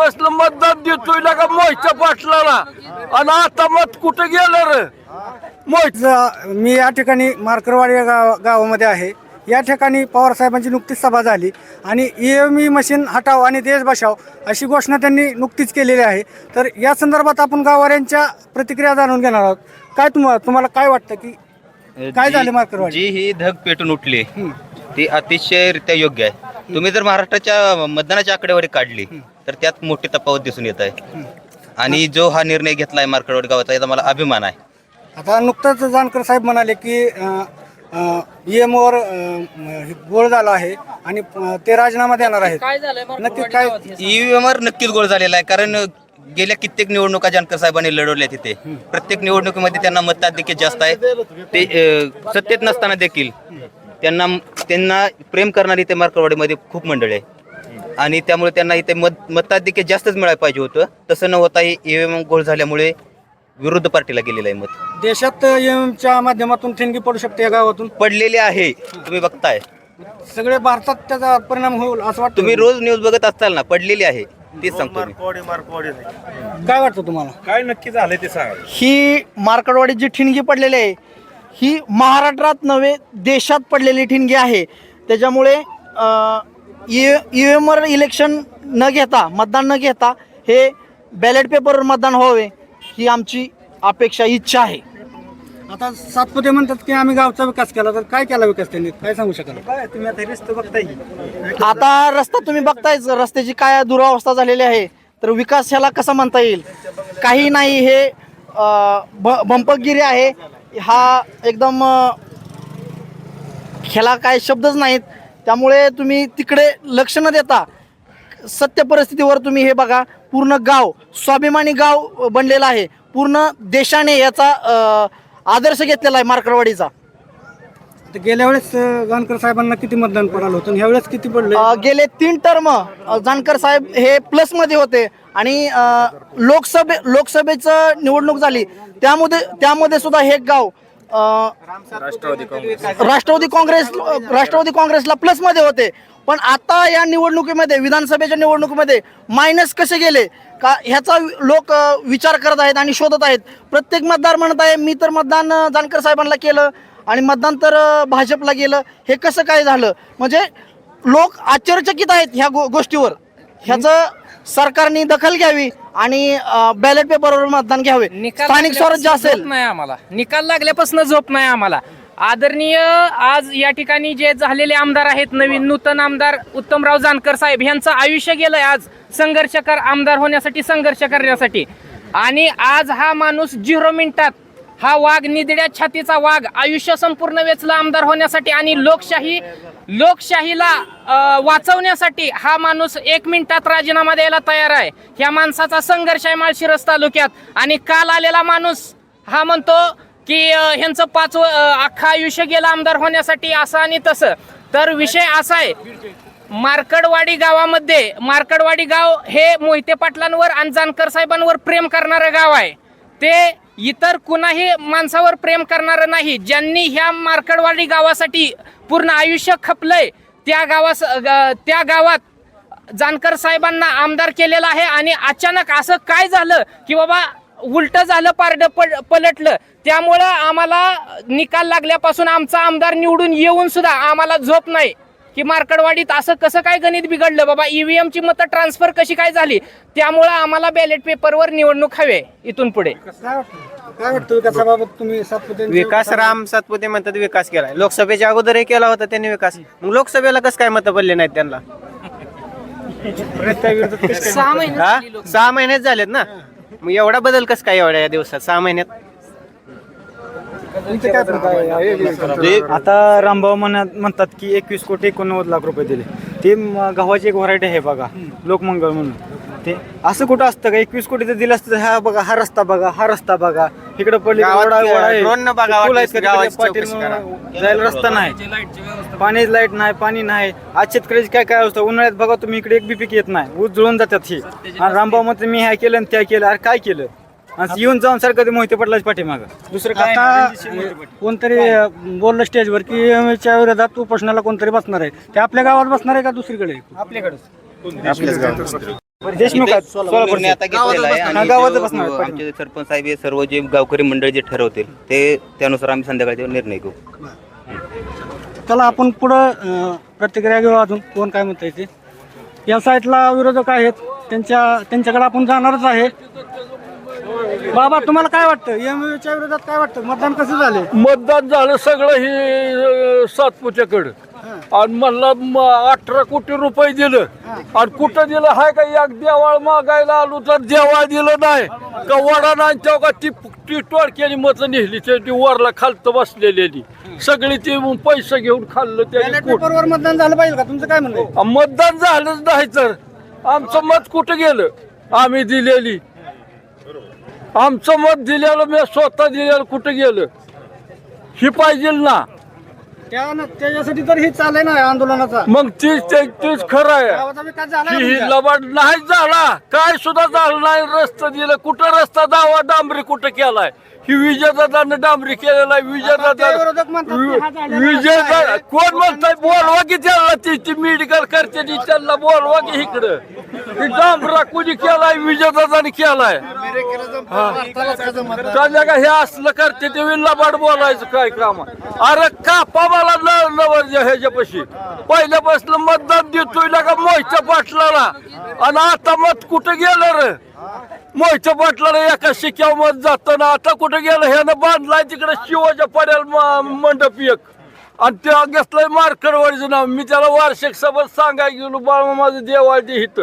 पहिल्यापासून मतदान देतोय ना का मोहिच्या पाटलाला? आणि आता मत कुठे गेलं रे? मोहित ज- मी या ठिकाणी मार्करवाडी या गाव गावामध्ये आहे. या ठिकाणी पवार साहेबांची नुकतीच सभा झाली आणि ई एम ई मशीन हटाव आणि देश बचाव अशी घोषणा त्यांनी नुकतीच केलेली आहे. तर या संदर्भात आपण गाववाऱ्यांच्या प्रतिक्रिया जाणून घेणार आहोत. काय तुम्हाला तुम्हाला काय वाटतं की काय झालं मार्करवाडी? जी ही धग पेटून उठली ती अतिशय योग्य आहे. तुम्ही जर महाराष्ट्राच्या मतदानाची आकडेवारी काढली तर त्यात मोठी तफावत दिसून येत आहे. आणि जो हा निर्णय घेतलाय मार्कडवाडी गावाचा याचा मला अभिमान आहे. आता नुकतंच जानकर साहेब म्हणाले की ई एमवर गोळ झाला आहे आणि ते राजीनामा देणार आहेत. नक्की काय ईव्हीएम वर नक्कीच गोळ झालेला आहे कारण गेल्या कित्येक निवडणुका जानकर साहेबांनी लढवल्या तिथे. प्रत्येक निवडणुकीमध्ये त्यांना मतदाधिक्य जास्त आहे. ते सत्तेत नसताना देखील त्यांना त्यांना प्रेम करणारी इथे मार्कवाडीमध्ये खूप मंडळी आहे. आणि त्यामुळे त्यांना इथे मत मताधिक्य जास्तच मिळायला पाहिजे होतं. तसं न होता ईव्हीएम गोळ झाल्यामुळे विरुद्ध पार्टीला गेलेलं आहे मत. देशात च्या माध्यमातून ठिणगी पडू शकते या गावातून? पडलेले आहे. तुम्ही बघताय. सगळे भारतात त्याचा परिणाम होईल असं वाटतं? तुम्ही रोज न्यूज बघत असताल ना पडलेली आहे. तेच सांगतो मी. काय वाटतं तुम्हाला? काय नक्की झालंय ते सांगा. ही मार्कडवाडी जी ठिणगी पडलेली आहे ही महाराष्ट्रात नव्हे देशात पडलेली ठिणगी आहे. त्याच्यामुळे ई एमवर इलेक्शन न घेता मतदान न घेता हे बॅलेट पेपरवर मतदान व्हावे ही आमची अपेक्षा इच्छा आहे. आता सातपुते म्हणतात की आम्ही गावचा विकास केला तर काय केला विकास त्यांनी? काय सांगू शकाल? तुम्ही आता रिस्त बघताय आता रस्ता तुम्ही बघतायच रस्त्याची काय दुरावस्था झालेली आहे तर विकास ह्याला कसा म्हणता येईल? काही नाही हे अ, ब बंपगिरी आहे हा एकदम ह्याला काय शब्दच नाहीत. त्यामुळे तुम्ही तिकडे लक्ष न देता सत्य परिस्थितीवर तुम्ही हे बघा पूर्ण गाव स्वाभिमानी गाव बनलेलं आहे. पूर्ण देशाने याचा आदर्श घेतलेला आहे मार्करवाडीचा. आता गेल्या वेळेस अं, जानकर साहेबांना किती मतदान पडालं होतं? आणि ह्या वेळेस किती पडले? अ, गेले तीन टर्म अ, जानकर साहेब हे प्लसमध्ये होते. आणि अ, लोकसभे लोकसभेचं निवडणूक झाली. त्यामध्ये त्यामध्ये सुद्धा हे गाव अ, राष्ट्रवादी काँग्रेस. राष्ट्रवादी काँग्रेसला प्लसमध्ये होते. पण आता या निवडणुकीमध्ये विधानसभेच्या निवडणुकीमध्ये मायनस कसे गेले? का ह्याचा लोक अ, विचार करत आहेत आणि शोधत आहेत. प्रत्येक मतदार म्हणत आहे मी तर मतदान अ, जानकर साहेबांना केलं. आणि मतदान तर भाजपला गेलं. हे कसं काय झालं? म्हणजे लोक आश्चर्यचकित आहेत ह्या गो गोष्टीवर. ह्याचं सरकारने दखल घ्यावी आणि बॅलेट पेपरवर मतदान घ्यावे. स्थानिक स्वराज्य असेल. नाही आम्हाला. निकाल लागल्यापासून झोप नाही आम्हाला. आदरणीय आज या ठिकाणी जे झालेले आमदार आहेत नवीन नूतन आमदार उत्तमराव जानकर साहेब यांचं आयुष्य गेलंय आज. संघर्ष कर आमदार होण्यासाठी संघर्ष करण्यासाठी. आणि आज हा माणूस झिरो मिनिटात हा वाघ निदड्या छातीचा वाघ आयुष्य संपूर्ण वेचला आमदार होण्यासाठी आणि लोकशाही लोकशाहीला वाचवण्यासाठी हा माणूस एक मिनिटात राजीनामा द्यायला तयार आहे. ह्या माणसाचा संघर्ष आहे माळशिरस तालुक्यात. आणि काल आलेला माणूस हा म्हणतो की ह्यांचं पाच अख्खं आयुष्य गेलं आमदार होण्यासाठी असं आणि तसं. तर विषय असा आहे मार्कडवाडी गावामध्ये मार्कडवाडी गाव हे मोहिते पाटलांवर आणि जानकर साहेबांवर प्रेम करणारं गाव आहे. ते इतर कुणाही माणसावर प्रेम करणारं नाही. ज्यांनी ह्या मार्कडवाडी गावासाठी पूर्ण आयुष्य खपलंय त्या गावास त्या गावात जानकर साहेबांना आमदार केलेला आहे आणि अचानक असं काय झालं की बाबा उलट झालं पारड पल पलटलं. त्यामुळं आम्हाला निकाल लागल्यापासून आमचा आमदार निवडून येऊन सुद्धा आम्हाला झोप नाही. की मार्कडवाडीत असं कसं काय गणित बिघडलं? बाबा ईव्हीएम ची मतं ट्रान्सफर कशी काय झाली? त्यामुळं आम्हाला बॅलेट पेपरवर निवडणूक हवे इथून पुढे. काय वाटतं विकासाबाबत तुम्ही सातपुते विकास राम सातपुते म्हणतात विकास केलाय. लोकसभेच्या अगोदरही केला होता त्यांनी विकास. मग लोकसभेला कसं काय मतं पडले नाहीत त्यांना? सहा महिने हा? झाली लोक- सहा महिन्यात झालेत ना? मग एवढा बदल कसं काय एवढ्या या दिवसात सहा महिन्यात? तुमचे काय मत आहे? आता रामभाऊ म्हणत म्हणतात की एकवीस कोटी एकोणनव्वद लाख रुपये दिले. ते म- गव्हाची एक व्हरायटी आहे बघा लोकमंगळ म्हणून. ते असं कुठं असतं का? एकवीस कोटी दिलं असतं तर हा बघा हा रस्ता बघा हा रस्ता बघा. इकडे पडले गावात वडा- वडा आहे. drone न बघावं पूल आहेत वाटतं, का तिकडे? गावाची पाटील चौकशी म्हणून जायला रस्ता नाही. पाणी लाइट नाही पाणी नाही. आज शेतकऱ्याची काय काय अवस्था? उन्हाळ्यात बघा तुम्ही इकडे एक बी पीक येत नाही. ऊस जुळून जातात ही. आणि रामभाऊ म्हणते मी ह्या केलं आणि त्या केलं. अरे काय केलं? आणि येऊन जाऊन सारखं ते मोहिते पडलाच पाठीमागं. दुसरं काय नाही. आता रणजित सिंह मोहिते पाटील. कोणतरी बोललं स्टेजवर की EMI च्या विरोधात उपोषणाला कोणतरी बसणार आहे. ते आपल्या गावात बसणार आहे का दुसरीकडे? आपल्याकडंच. देशमुख आहेत निर्णय सोलापूरचे. आता घेतलेला आहे हा, आणि गावातच जो- बसणार आहेत. आमचे सरपंच साहेब हे सर्व जे गावकरी मंडळ जे ठरवतील ते त्यानुसार आम्ही संध्याकाळचे निर्णय घेऊ. चला आपण पुढं अं, प्रतिक्रिया घेऊ अजून. कोण काय म्हणता ते? या साईडला विरोधक आहेत. त्यांच्या त्यांच्याकडे आपण जाणारच आहे. बाबा तुम्हाला काय वाटतं? एमच्या विरोधात काय वाटतं? मतदान कसं झाले मतदान झालं सगळं हे सातपुत्याकडं आणि म्हणलं अठरा कोटी रुपये दिलं. आणि कुठं दिलं? हाय का एक देवाळ मागायला आलो तर देवाळ दिलं नाही. का वडा नाही का ती ती टोळक्याने मत नेली ते ती वरला खालतं बसलेली सगळी ती पैसे घेऊन खाल्लं त्याने मतदान झालं पाहिजे का? तुमचं काय म्हणणं आहे? मतदान झालंच नाही तर. आमचं मत कुठं गेलं? आम्ही दिलेली. आमचं मत दिलेलं मी स्वतः दिलेलं कुठं गेलं? ही पाहिजे ना. त्या त्याच्यासाठी तर हे चालय ना आंदोलनाचा. मग तीच ते तीच खरं आहे. गावाचा विकास झाला की का ही तुमच्या? लबाड नाही झाला. काय सुद्धा झालं नाही. रस्ता दिलं. कुठं रस्ता? दावा डांबरी कुठं केलाय? ही विजयदादानं डांबरी केलेला आहे. ते विरोधक म्हणतात की हा झालेला विजयदादा कोण म्हणताय? बोलवा की त्याला ती ती मेडिकल करते ती त्यांना बोलवा की इकडं. डांबरा कुणी केलाय विजयदादाने केलाय? त्याच्या का? हे असलं करते ते लबाड बोलायचं काय काम अरे कापा मला न नवर ह्याच्यापाशी. पहिल्यापासून मतदान देतोय ना का मोहित्या पाटलाला? आणि आता मत कुठं गेलं रे? मोहित्या पाटलाला एका शिक्या मत जात ना आता कुठं गेलं? ह्यानं बांधलाय तिकडे शिवाच्या पड्याला म- मंडप एक. आणि त्या घेतलंय मार्करवाडीचं नाव. मी त्याला वार्षिक सभेत सांगायला गेलो बाळमा माझं देवाळ हित.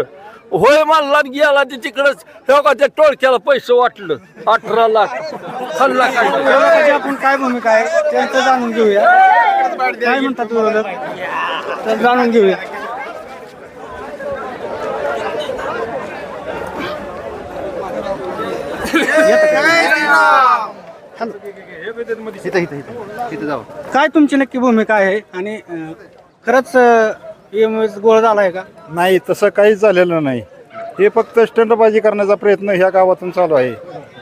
होय आणि गेला ते तिकडच. हे का त्या टोळक्याला पैसे वाटलं. अठरा लाख. खाल्ला काय आपण काय भूमिका आहे त्यांचं जाणून घेऊया. काय म्हणतात विरोधक तर जाणून घेऊया. काय तुमची नक्की भूमिका आहे? आणि खरंच एमएस गोळ झाला आहे का? नाही तसं काहीच झालेलं नाही. हे फक्त स्टंटबाजी करण्याचा प्रयत्न ह्या गावातून चालू आहे.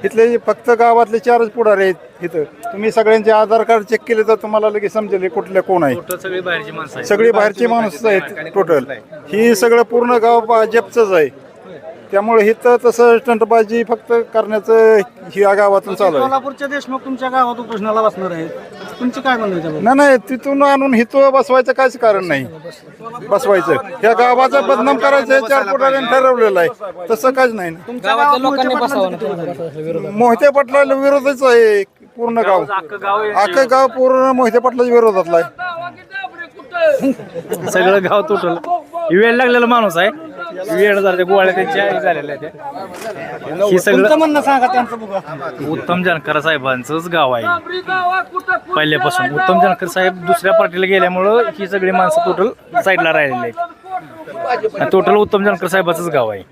इथले जे फक्त गावातले चारच पुढारी आहेत इथं. तुम्ही सगळ्यांचे आधार कार्ड चेक केले तर तुम्हाला लगेच समजेल हे कुठले कोण आहे. सगळी बाहेरची माणूस आहेत. टोटल ही सगळं पूर्ण गाव भाजपचंच आहे. त्यामुळे इथं तसं स्टंटबाजी फक्त करण्याचं ह्या गावातून चालू आहे. सोलापूरचे देशमुख तुमच्या गावात उपोषणाला बसणार आहेत. तुमची काय म्हणणं आहे त्याबद्दल? नाही नाही तिथून आणून हिथं बसवायचं काहीच कारण नाही. बसवायचं. ह्या गावाचं बदनाम करायचं हे चार पुढाऱ्यांनी ठरवलेलं आहे. तसं काहीच नाही. ना. तुमच्या गावात मोहिते पाटलांचं मोहिते पाटला विरोधच आहे पूर्ण गाव. अख्खं गाव पूर्ण मोहिते पाटलाच्या विरोधातला आहे. सगळं गाव तुटलं. वेळ लागलेला माणूस आहे. वेळ झाला गोळ्या त्यांच्या हे झालेल्या आहेत. त्या. हे सगळं तुमचं म्हणणं सांगा त्यांचं बघा. उत्तम जानकर साहेबांचंच गाव आहे. पहिल्यापासून उत्तम जानकर साहेब दुसऱ्या पार्टीला गेल्यामुळं ही सगळी माणसं टोटल साईडला राहिलेली आहेत. टोटल उत्तम जानकर साहेबाचंच गाव आहे.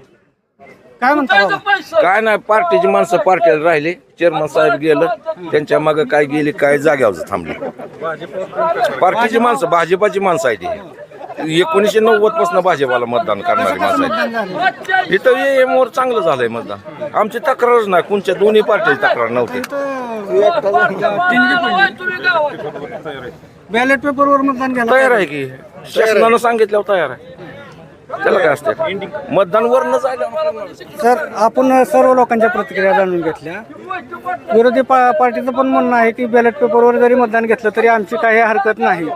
काय म्हणता बाबा? काय नाही पार्टीची माणसं पार्टीला राहिली. चेअरमन साहेब गेलं त्यांच्या मागे काय गेली काय जाग्यावर थांबली. पार्टीची माणसं भाजपाची माणसं आहे ती एकोणीसशे नव्वदपासून भाजपाला मतदान करणारी माणसं आहेत. इथं एम वर चांगलं झालंय मतदान. आमची तक्रारच नाही. कोणच्या दोन्ही पार्टीची तक्रार नव्हती. बॅलेट पेपरवर मतदान तयार आहे की? शासनानं सांगितल्यावर तयार आहे. त्याला काय असते मतदान जायला सर आपण सर्व लोकांच्या प्रतिक्रिया जाणून घेतल्या. विरोधी पा पार्टीचं पण म्हणणं आहे की बॅलेट पेपरवर जरी मतदान घेतलं तरी आमची काही हरकत नाही.